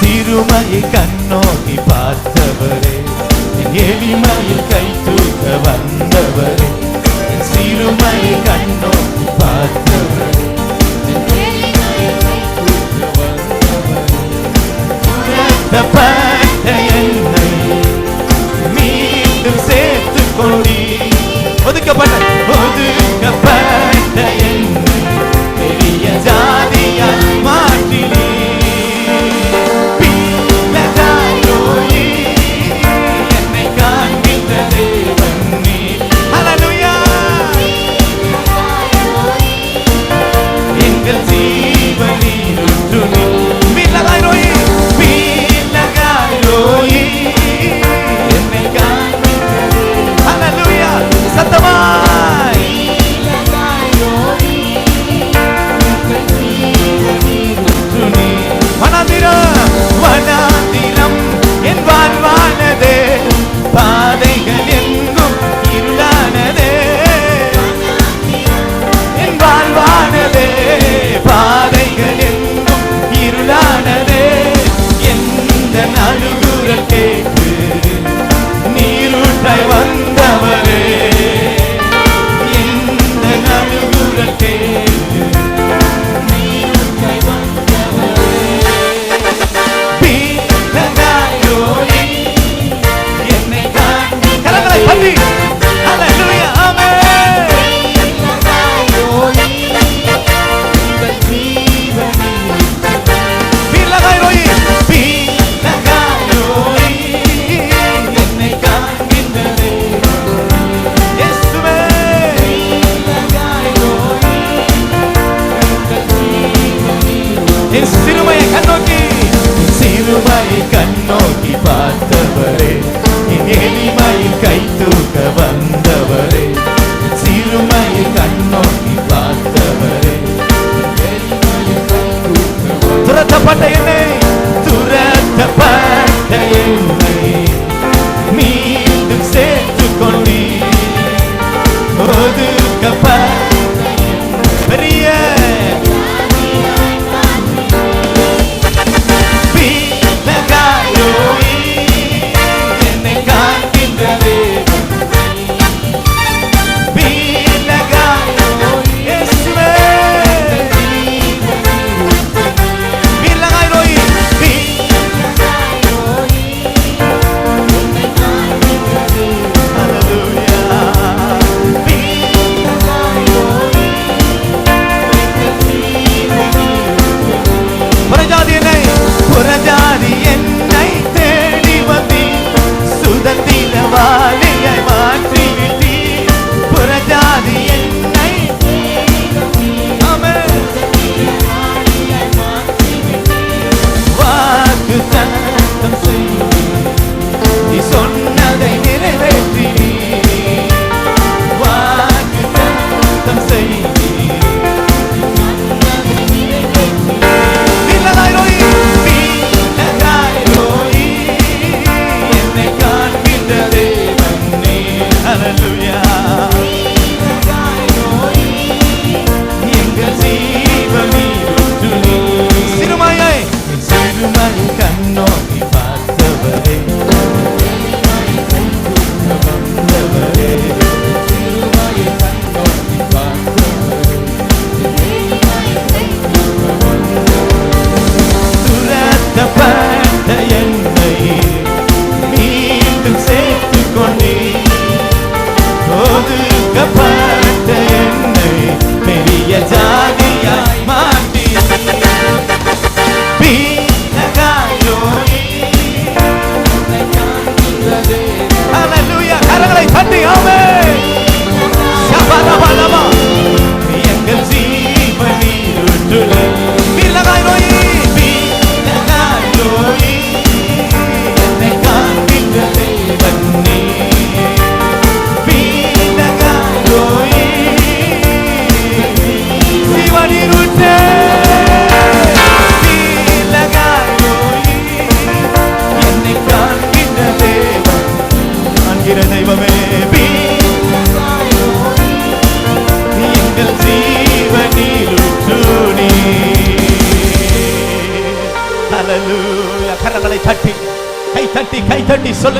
சிறுமையை கண்ணோக்கி பார்த்தவரே. எளிமையில் கை தூக்க வந்தவரே. சிறுமையை கண்ணோக்கி நடுகுற கேட்கும் கண்ணோக்கி பார்த்தவரே என் எளிமையில் கை தூக்க வந்தவரே சிறுமையில் கண்ணோக்கி பார்த்தவரே துரத்தப்பட்ட என்னை துரத்தப்பட்ட என்னை மீண்டும் சேர்த்து கொண்டீர். ஒதுக்கப்பட்ட மீட்கப்பட்ட என்னை மீண்டும் சேர்த்து கொண்டே. ஒதுக்கப்பட்ட என்னை பெரிய ஜாதியாய் கரங்களை தட்டி கை தட்டி கை தட்டி சொல்லுங்க.